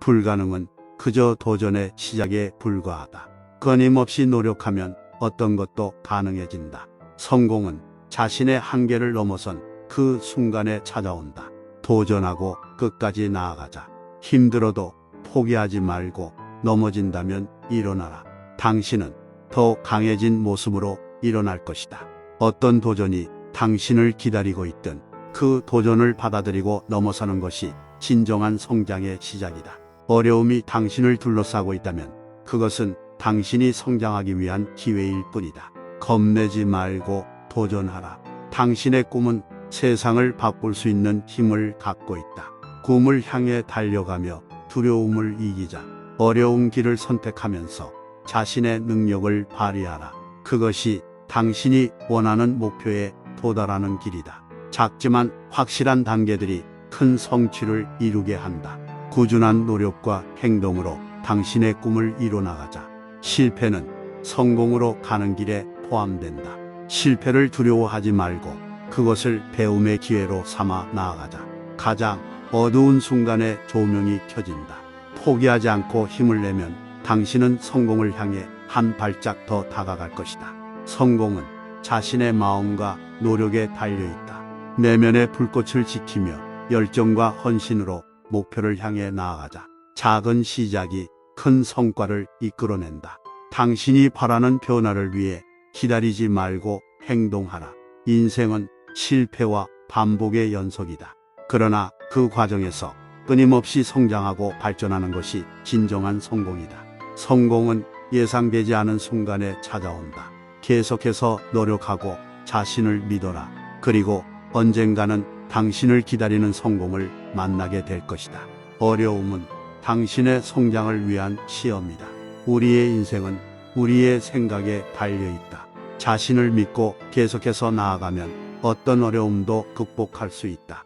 불가능은 그저 도전의 시작에 불과하다. 끊임없이 노력하면 어떤 것도 가능해진다. 성공은 자신의 한계를 넘어선 그 순간에 찾아온다. 도전하고 끝까지 나아가자. 힘들어도 포기하지 말고 넘어진다면 일어나라. 당신은 더 강해진 모습으로 일어날 것이다. 어떤 도전이 당신을 기다리고 있든 그 도전을 받아들이고 넘어서는 것이 진정한 성장의 시작이다. 어려움이 당신을 둘러싸고 있다면 그것은 당신이 성장하기 위한 기회일 뿐이다. 겁내지 말고 도전하라. 당신의 꿈은 세상을 바꿀 수 있는 힘을 갖고 있다. 꿈을 향해 달려가며 두려움을 이기자. 어려운 길을 선택하면서 자신의 능력을 발휘하라. 그것이 당신이 원하는 목표에 도달하는 길이다. 작지만 확실한 단계들이 큰 성취를 이루게 한다. 꾸준한 노력과 행동으로 당신의 꿈을 이뤄나가자. 실패는 성공으로 가는 길에 포함된다. 실패를 두려워하지 말고 그것을 배움의 기회로 삼아 나아가자. 가장 어두운 순간에 조명이 켜진다. 포기하지 않고 힘을 내면 당신은 성공을 향해 한 발짝 더 다가갈 것이다. 성공은 자신의 마음과 노력에 달려 있다. 내면의 불꽃을 지키며 열정과 헌신으로 목표를 향해 나아가자. 작은 시작이 큰 성과를 이끌어낸다. 당신이 바라는 변화를 위해 기다리지 말고 행동하라. 인생은 실패와 반복의 연속이다. 그러나 그 과정에서 끊임없이 성장하고 발전하는 것이 진정한 성공이다. 성공은 예상되지 않은 순간에 찾아온다. 계속해서 노력하고 자신을 믿어라. 그리고 언젠가는 당신을 기다리는 성공을 만나게 될 것이다. 어려움은 당신의 성장을 위한 시험이다. 우리의 인생은 우리의 생각에 달려 있다. 자신을 믿고 계속해서 나아가면 어떤 어려움도 극복할 수 있다.